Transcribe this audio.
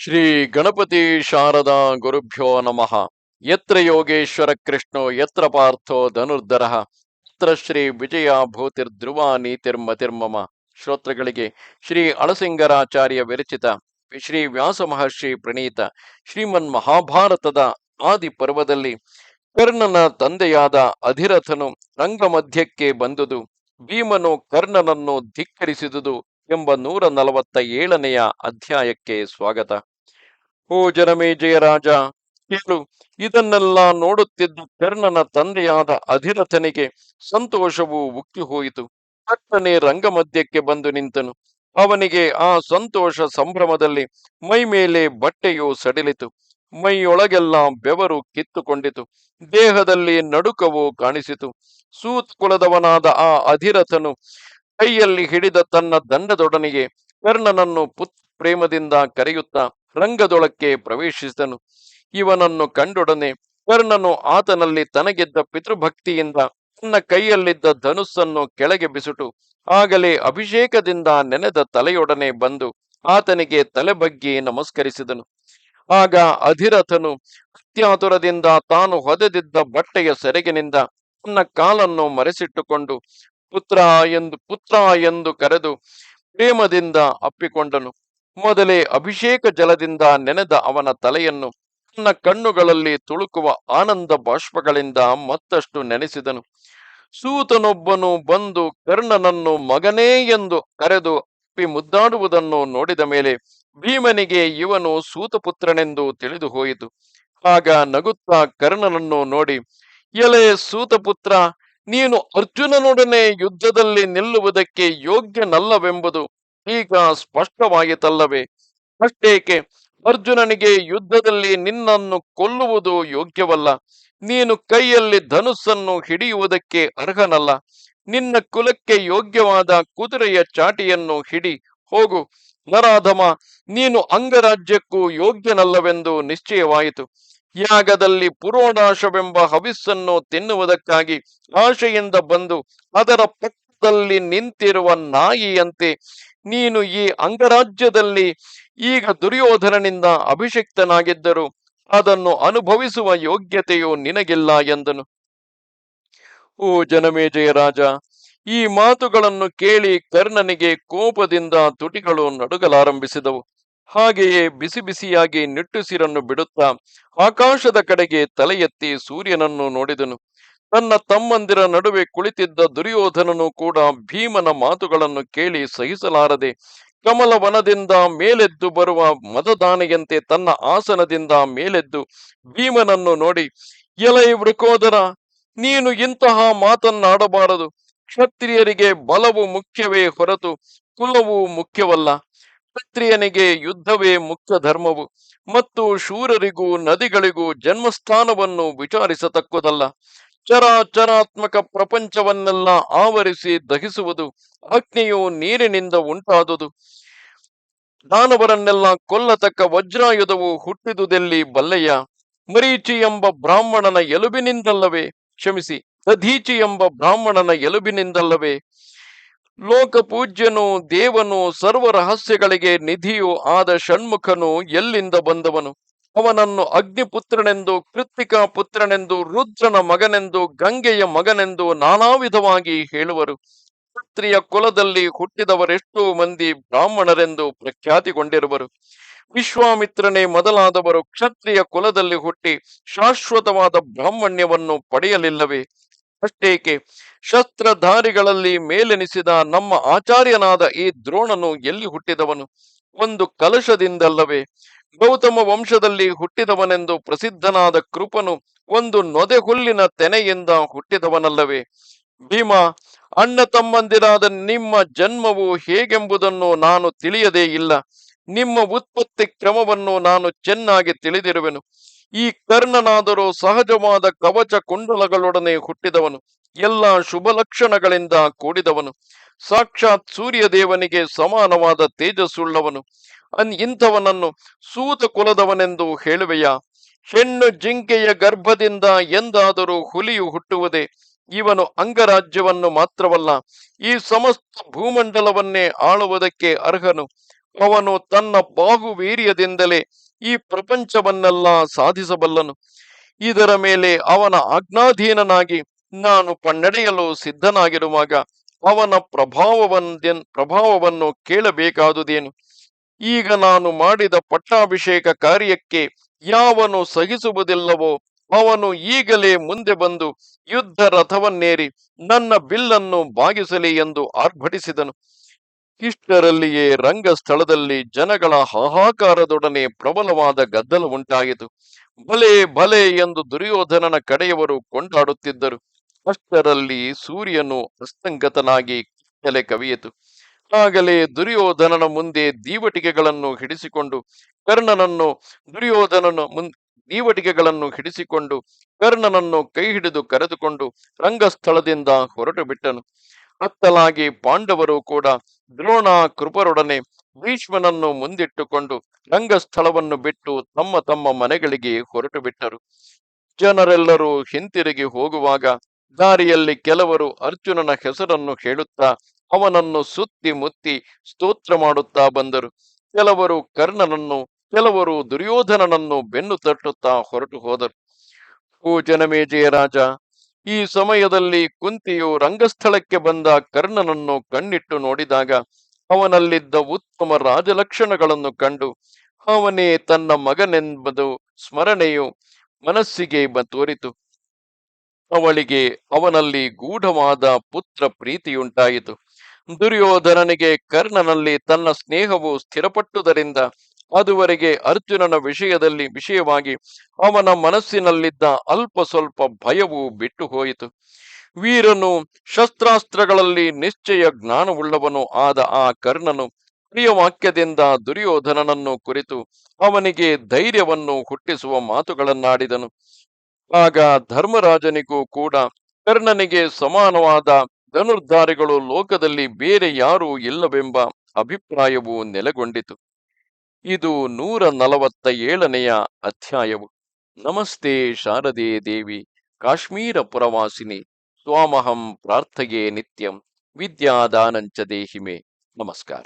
ಶ್ರೀ ಗಣಪತಿ ಶಾರದಾ ಗುರುಭ್ಯೋ ನಮಃ. ಯತ್ರ ಯೋಗೇಶ್ವರ ಕೃಷ್ಣೋ, ಯತ್ರ ಪಾರ್ಥೋ ಧನುರ್ಧರ, ಯತ್ರ ಶ್ರೀ ವಿಜಯ ಭೂತಿರ್ಧ್ರುವ ನೀತಿರ್ಮತಿರ್ಮಮ ಶ್ರೋತ್ರಗಳಿಗೆ ಶ್ರೀ ಅಳಸಿಂಗರಾಚಾರ್ಯ ವಿರಚಿತ, ಶ್ರೀ ವ್ಯಾಸ ಮಹರ್ಷಿ ಪ್ರಣೀತ, ಶ್ರೀಮನ್ ಮಹಾಭಾರತದ ಆದಿ ಪರ್ವದಲ್ಲಿ ಕರ್ಣನ ತಂದೆಯಾದ ಅಧಿರಥನು ರಂಗಮಧ್ಯಕ್ಕೆ ಬಂದುದು, ಭೀಮನು ಕರ್ಣನನ್ನು ಧಿಕ್ಕರಿಸಿದುದು ಎಂಬ ನೂರ ನಲವತ್ತ ಏಳನೆಯ ಅಧ್ಯಾಯಕ್ಕೆ ಸ್ವಾಗತ. ಓ ಜನಮೇಜಯ ಕೇಳು. ಇದನ್ನೆಲ್ಲ ನೋಡುತ್ತಿದ್ದ ಕರ್ಣನ ತಂದೆಯಾದ ಅಧಿರಥನಿಗೆ ಸಂತೋಷವು ಉಕ್ಕಿ ಹೋಯಿತು. ರಂಗಮಧ್ಯಕ್ಕೆ ಬಂದು ನಿಂತನು. ಅವನಿಗೆ ಆ ಸಂತೋಷ ಸಂಭ್ರಮದಲ್ಲಿ ಮೈ ಮೇಲೆ ಬಟ್ಟೆಯು ಸಡಿಲಿತು. ಮೈಯೊಳಗೆಲ್ಲ ಬೆವರು ಕಿತ್ತುಕೊಂಡಿತು. ದೇಹದಲ್ಲಿ ನಡುಕವು ಕಾಣಿಸಿತು. ಸೂತ್ ಕುಲದವನಾದ ಆ ಅಧಿರಥನು ಕೈಯಲ್ಲಿ ಹಿಡಿದ ತನ್ನ ದಂಡದೊಡನೆಗೆ ಕರ್ಣನನ್ನು ಪುತ್ ಪ್ರೇಮದಿಂದ ಕರೆಯುತ್ತಾ ರಂಗದೊಳಕ್ಕೆ ಪ್ರವೇಶಿಸಿದನು. ಇವನನ್ನು ಕಂಡೊಡನೆ ಕರ್ಣನು ಆತನಲ್ಲಿ ತನಗಿದ್ದ ಪಿತೃಭಕ್ತಿಯಿಂದ ತನ್ನ ಕೈಯಲ್ಲಿದ್ದ ಧನುಸ್ಸನ್ನು ಕೆಳಗೆ ಬಿಸುಟು. ಆಗಲೇ ಅಭಿಷೇಕದಿಂದ ನೆನೆದ ತಲೆಯೊಡನೆ ಬಂದು ಆತನಿಗೆ ತಲೆ ಬಗ್ಗಿ ನಮಸ್ಕರಿಸಿದನು. ಆಗ ಅಧಿರಥನು ಅತ್ಯಾತುರದಿಂದ ತಾನು ಹೊದೆದಿದ್ದ ಬಟ್ಟೆಯ ಸೆರೆಗಿನಿಂದ ತನ್ನ ಕಾಲನ್ನು ಮರೆಸಿಟ್ಟುಕೊಂಡು ಪುತ್ರ ಎಂದು ಪುತ್ರ ಎಂದು ಕರೆದು ಪ್ರೇಮದಿಂದ ಅಪ್ಪಿಕೊಂಡನು. ಮೊದಲೇ ಅಭಿಷೇಕ ಜಲದಿಂದ ನೆನೆದ ಅವನ ತಲೆಯನ್ನು ತನ್ನ ಕಣ್ಣುಗಳಲ್ಲಿ ತುಳುಕುವ ಆನಂದ ಬಾಷ್ಪಗಳಿಂದ ಮತ್ತಷ್ಟು ನೆನೆಸಿದನು. ಸೂತನೊಬ್ಬನು ಬಂದು ಕರ್ಣನನ್ನು ಮಗನೇ ಎಂದು ಕರೆದು ಅಪ್ಪಿ ಮುದ್ದಾಡುವುದನ್ನು ನೋಡಿದ ಮೇಲೆ ಭೀಮನಿಗೆ ಇವನು ಸೂತಪುತ್ರನೆಂದು ತಿಳಿದು ಹೋಯಿತು. ಆಗ ನಗುತ್ತಾ ಕರ್ಣನನ್ನು ನೋಡಿ, ಎಲೆ ಸೂತಪುತ್ರ, ನೀನು ಅರ್ಜುನನೊಡನೆ ಯುದ್ಧದಲ್ಲಿ ನಿಲ್ಲುವುದಕ್ಕೆ ಯೋಗ್ಯನಲ್ಲವೆಂಬುದು ಈಗ ಸ್ಪಷ್ಟವಾಯಿತಲ್ಲವೇ ಅಷ್ಟೇಕೆ? ಅರ್ಜುನನಿಗೆ ಯುದ್ಧದಲ್ಲಿ ನಿನ್ನನ್ನು ಕೊಲ್ಲುವುದು ಯೋಗ್ಯವಲ್ಲ. ನೀನು ಕೈಯಲ್ಲಿ ಧನುಸ್ಸನ್ನು ಹಿಡಿಯುವುದಕ್ಕೆ ಅರ್ಹನಲ್ಲ. ನಿನ್ನ ಕುಲಕ್ಕೆ ಯೋಗ್ಯವಾದ ಕುದುರೆಯ ಚಾಟಿಯನ್ನು ಹಿಡಿ, ಹೋಗು. ನರಾಧಮ, ನೀನು ಅಂಗರಾಜ್ಯಕ್ಕೂ ಯೋಗ್ಯನಲ್ಲವೆಂದು ನಿಶ್ಚಯವಾಯಿತು. ಯಾಗದಲ್ಲಿ ಪುರೋಡಾಶವೆಂಬ ಹವಿಸ್ಸನ್ನು ತಿನ್ನುವುದಕ್ಕಾಗಿ ಆಶೆಯಿಂದ ಬಂದು ಅದರ ಪಕ್ಕದಲ್ಲಿ ನಿಂತಿರುವ ನಾಯಿಯಂತೆ ನೀನು ಈ ಅಂಗರಾಜ್ಯದಲ್ಲಿ ಈಗ ದುರ್ಯೋಧನನಿಂದ ಅಭಿಷಿಕ್ತನಾಗಿದ್ದರು ಅದನ್ನು ಅನುಭವಿಸುವ ಯೋಗ್ಯತೆಯು ನಿನಗಿಲ್ಲ ಎಂದನು. ಓ ಜನಮೇಜಯ ರಾಜ, ಈ ಮಾತುಗಳನ್ನು ಕೇಳಿ ಕರ್ಣನಿಗೆ ಕೋಪದಿಂದ ತುಟಿಗಳು ನಡುಗಲಾರಂಭಿಸಿದವು. ಹಾಗೆಯೇ ಬಿಸಿ ಬಿಸಿಯಾಗಿ ನಿಟ್ಟುಸಿರನ್ನು ಬಿಡುತ್ತಾ ಆಕಾಶದ ಕಡೆಗೆ ತಲೆಯೆತ್ತಿ ಸೂರ್ಯನನ್ನು ನೋಡಿದನು. ತನ್ನ ತಮ್ಮಂದಿರ ನಡುವೆ ಕುಳಿತಿದ್ದ ದುರ್ಯೋಧನನು ಕೂಡ ಭೀಮನ ಮಾತುಗಳನ್ನು ಕೇಳಿ ಸಹಿಸಲಾರದೆ ಕಮಲವನದಿಂದ ಮೇಲೆದ್ದು ಬರುವ ಮತದಾನೆಯಂತೆ ತನ್ನ ಆಸನದಿಂದ ಮೇಲೆದ್ದು ಭೀಮನನ್ನು ನೋಡಿ, ಎಲೈ ವೃಕೋದರ, ನೀನು ಇಂತಹ ಮಾತನ್ನಾಡಬಾರದು. ಕ್ಷತ್ರಿಯರಿಗೆ ಬಲವು ಮುಖ್ಯವೇ ಹೊರತು ಕುಲವು ಮುಖ್ಯವಲ್ಲ. ಕ್ಷತ್ರಿಯನಿಗೆ ಯುದ್ಧವೇ ಮುಖ್ಯ ಧರ್ಮವು ಮತ್ತು ಶೂರರಿಗೂ ನದಿಗಳಿಗೂ ಜನ್ಮಸ್ಥಾನವನ್ನು ವಿಚಾರಿಸತಕ್ಕುದಲ್ಲ. ಚರಾಚರಾತ್ಮಕ ಪ್ರಪಂಚವನ್ನೆಲ್ಲ ಆವರಿಸಿ ದಹಿಸುವುದು, ಅಗ್ನಿಯು ನೀರಿನಿಂದ ಉಂಟಾದುದು. ದಾನವರನ್ನೆಲ್ಲ ಕೊಲ್ಲತಕ್ಕ ವಜ್ರಾಯುಧವು ಹುಟ್ಟಿದುದೆಲ್ಲಿ ಬಲ್ಲಯ್ಯ ಮರೀಚಿ ಎಂಬ ಬ್ರಾಹ್ಮಣನ ಎಲುಬಿನಿಂದಲ್ಲವೇ? ಕ್ಷಮಿಸಿ ದಧೀಚಿ ಎಂಬ ಬ್ರಾಹ್ಮಣನ ಎಲುಬಿನಿಂದಲ್ಲವೇ? ಲೋಕಪೂಜ್ಯನು ದೇವನು ಸರ್ವ ರಹಸ್ಯಗಳಿಗೆ ನಿಧಿಯೂ ಆದ ಷಣ್ಮುಖನು ಎಲ್ಲಿಂದ ಬಂದವನು? ಅವನನ್ನು ಅಗ್ನಿಪುತ್ರನೆಂದು ಕೃತ್ವಿಕಾ ಪುತ್ರನೆಂದು, ರುದ್ರನ ಮಗನೆಂದು, ಗಂಗೆಯ ಮಗನೆಂದು ನಾನಾ ವಿಧವಾಗಿ ಹೇಳುವರು. ಕ್ಷತ್ರಿಯ ಕುಲದಲ್ಲಿ ಹುಟ್ಟಿದವರೆಷ್ಟೋ ಮಂದಿ ಬ್ರಾಹ್ಮಣರೆಂದು ಪ್ರಖ್ಯಾತಿಗೊಂಡಿರುವರು. ವಿಶ್ವಾಮಿತ್ರನೇ ಮೊದಲಾದವರು ಕ್ಷತ್ರಿಯ ಕುಲದಲ್ಲಿ ಹುಟ್ಟಿ ಶಾಶ್ವತವಾದ ಬ್ರಾಹ್ಮಣ್ಯವನ್ನು ಪಡೆಯಲಿಲ್ಲವೇ? ಅಷ್ಟೇಕೆ? ಶಸ್ತ್ರಧಾರಿಗಳಲ್ಲಿ ಮೇಲೆನಿಸಿದ ನಮ್ಮ ಆಚಾರ್ಯನಾದ ಈ ದ್ರೋಣನು ಎಲ್ಲಿ ಹುಟ್ಟಿದವನು? ಒಂದು ಕಲಶದಿಂದಲ್ಲವೇ? ಗೌತಮ ವಂಶದಲ್ಲಿ ಹುಟ್ಟಿದವನೆಂದು ಪ್ರಸಿದ್ಧನಾದ ಕೃಪನು ಒಂದು ನೊದೆ ಹುಲ್ಲಿನ ತೆನೆಯಿಂದ ಹುಟ್ಟಿದವನಲ್ಲವೇ? ಭೀಮ, ಅಣ್ಣ ತಮ್ಮಂದಿರಾದ ನಿಮ್ಮ ಜನ್ಮವು ಹೇಗೆಂಬುದನ್ನು ನಾನು ತಿಳಿಯದೇ ಇಲ್ಲ. ನಿಮ್ಮ ಉತ್ಪತ್ತಿ ಕ್ರಮವನ್ನು ನಾನು ಚೆನ್ನಾಗಿ ತಿಳಿದಿರುವೆನು. ಈ ಕರ್ಣನಾದರೂ ಸಹಜವಾದ ಕವಚ ಕುಂಡಲಗಳೊಡನೆ ಹುಟ್ಟಿದವನು. ಎಲ್ಲ ಶುಭ ಲಕ್ಷಣಗಳಿಂದ ಕೂಡಿದವನು. ಸಾಕ್ಷಾತ್ ಸೂರ್ಯದೇವನಿಗೆ ಸಮಾನವಾದ ತೇಜಸ್ಸುಳ್ಳವನು. ಅನ್ ಇಂಥವನನ್ನು ಸೂತ ಕುಲದವನೆಂದು ಹೇಳುವೆಯಾ? ಹೆಣ್ಣು ಜಿಂಕೆಯ ಗರ್ಭದಿಂದ ಎಂದಾದರೂ ಹುಲಿಯು ಹುಟ್ಟುವುದೇ ಇವನು ಅಂಗರಾಜ್ಯವನ್ನು ಮಾತ್ರವಲ್ಲ, ಈ ಸಮಸ್ತ ಭೂಮಂಡಲವನ್ನೇ ಆಳುವುದಕ್ಕೆ ಅರ್ಹನು. ಅವನು ತನ್ನ ಬಾಹುವೀರ್ಯದಿಂದಲೇ ಈ ಪ್ರಪಂಚವನ್ನೆಲ್ಲ ಸಾಧಿಸಬಲ್ಲನು. ಇದರ ಮೇಲೆ ಅವನ ಆಜ್ಞಾಧೀನನಾಗಿ ನಾನು ಪನ್ನಡೆಯಲು ಸಿದ್ಧನಾಗಿರುವಾಗ ಅವನ ಪ್ರಭಾವವನ್ನ ಪ್ರಭಾವವನ್ನು ಕೇಳಬೇಕಾದುದೇನು? ಈಗ ನಾನು ಮಾಡಿದ ಪಟ್ಟಾಭಿಷೇಕ ಕಾರ್ಯಕ್ಕೆ ಯಾವನು ಸಹಿಸುವುದಿಲ್ಲವೋ ಅವನು ಈಗಲೇ ಮುಂದೆ ಬಂದು ಯುದ್ಧ ರಥವನ್ನೇರಿ ನನ್ನ ಬಿಲ್ಲನ್ನು ಬಾಗಿಸಲಿ ಎಂದು ಆರ್ಭಟಿಸಿದನು ಇಷ್ಟರಲ್ಲಿಯೇ ರಂಗಸ್ಥಳದಲ್ಲಿ ಜನಗಳ ಹಾಹಾಕಾರದೊಡನೆ ಪ್ರಬಲವಾದ ಗದ್ದಲ ಉಂಟಾಯಿತು. ಭಲೆ ಭಲೆ ಎಂದು ದುರ್ಯೋಧನನ ಕಡೆಯವರು ಕೊಂಡಾಡುತ್ತಿದ್ದರು. ಅಷ್ಟರಲ್ಲಿ ಸೂರ್ಯನು ಅಸ್ತಂಗತನಾಗಿ ತಲೆ ಕವಿಯಿತು. ಆಗಲೇ ದುರ್ಯೋಧನನ ಮುಂದೆ ದೀವಟಿಕೆಗಳನ್ನು ಹಿಡಿಸಿಕೊಂಡು, ಕರ್ಣನನ್ನು ದುರ್ಯೋಧನನ ಮುನ್, ದೀವಟಿಕೆಗಳನ್ನು ಹಿಡಿಸಿಕೊಂಡು, ಕರ್ಣನನ್ನು ಕೈ ಹಿಡಿದು ಕರೆದುಕೊಂಡು ರಂಗಸ್ಥಳದಿಂದ ಹೊರಟು ಬಿಟ್ಟನು ಅತ್ತಲಾಗಿ ಪಾಂಡವರು ಕೂಡ ದ್ರೋಣ ಕೃಪರೊಡನೆ ಭೀಷ್ಮನನ್ನು ಮುಂದಿಟ್ಟುಕೊಂಡು ರಂಗಸ್ಥಳವನ್ನು ಬಿಟ್ಟು ತಮ್ಮ ತಮ್ಮ ಮನೆಗಳಿಗೆ ಹೊರಟು ಬಿಟ್ಟರು ಜನರೆಲ್ಲರೂ ಹಿಂತಿರುಗಿ ಹೋಗುವಾಗ ದಾರಿಯಲ್ಲಿ ಕೆಲವರು ಅರ್ಜುನನ ಹೆಸರನ್ನು ಹೇಳುತ್ತಾ ಅವನನ್ನು ಸುತ್ತಿ ಮುತ್ತಿ ಸ್ತೋತ್ರ ಮಾಡುತ್ತಾ ಬಂದರು. ಕೆಲವರು ಕರ್ಣನನ್ನು, ಕೆಲವರು ದುರ್ಯೋಧನನನ್ನು ಬೆನ್ನು ತಟ್ಟುತ್ತಾ ಹೊರಟು ಹೋದರು. ಓ ಜನಮೇಜಯ ರಾಜ, ಈ ಸಮಯದಲ್ಲಿ ಕುಂತಿಯು ರಂಗಸ್ಥಳಕ್ಕೆ ಬಂದ ಕರ್ಣನನ್ನು ಕಣ್ಣಿಟ್ಟು ನೋಡಿದಾಗ ಅವನಲ್ಲಿದ್ದ ಉತ್ತಮ ರಾಜಲಕ್ಷಣಗಳನ್ನು ಕಂಡು ಅವನೇ ತನ್ನ ಮಗನೆಂಬುದು ಸ್ಮರಣೆಯು ಮನಸ್ಸಿಗೆ ತೋರಿತು. ಅವಳಿಗೆ ಅವನಲ್ಲಿ ಗೂಢವಾದ ಪುತ್ರ ಪ್ರೀತಿಯುಂಟಾಯಿತು. ದುರ್ಯೋಧನನಿಗೆ ಕರ್ಣನಲ್ಲಿ ತನ್ನ ಸ್ನೇಹವು ಸ್ಥಿರಪಟ್ಟುದರಿಂದ ಅದುವರೆಗೆ ಅರ್ಜುನನ ವಿಷಯದಲ್ಲಿ ವಿಷಯವಾಗಿ ಅವನ ಮನಸ್ಸಿನಲ್ಲಿದ್ದ ಅಲ್ಪ ಸ್ವಲ್ಪ ಭಯವು ಬಿಟ್ಟು ಹೋಯಿತು ವೀರನು ಶಸ್ತ್ರಾಸ್ತ್ರಗಳಲ್ಲಿ ನಿಶ್ಚಯ ಜ್ಞಾನವುಳ್ಳವನು ಆದ ಆ ಕರ್ಣನು ಪ್ರಿಯವಾಕ್ಯದಿಂದ ದುರ್ಯೋಧನನನ್ನು ಕುರಿತು ಅವನಿಗೆ ಧೈರ್ಯವನ್ನು ಹುಟ್ಟಿಸುವ ಮಾತುಗಳನ್ನಾಡಿದನು. ಆಗ ಧರ್ಮರಾಜನಿಗೂ ಕೂಡ ಕರ್ಣನಿಗೆ ಸಮಾನವಾದ ಧನುರ್ಧಾರಿಗಳು ಲೋಕದಲ್ಲಿ ಬೇರೆ ಯಾರೂ ಇಲ್ಲವೆಂಬ ಅಭಿಪ್ರಾಯವು ನೆಲೆಗೊಂಡಿತು. ಇದು ನೂರ ನಲವತ್ತ ಏಳನೆಯ ಅಧ್ಯಾಯವು. ನಮಸ್ತೆ ಶಾರದೆ ದೇವಿ, ಕಾಶ್ಮೀರ ಪುರವಾಸಿನಿ, ಸ್ವಾಮಹಂ ಪ್ರಾರ್ಥಗೆ ನಿತ್ಯಂ, ವಿದ್ಯಾದಾನಂಚ ದೇಹಿಮೆ. ನಮಸ್ಕಾರ.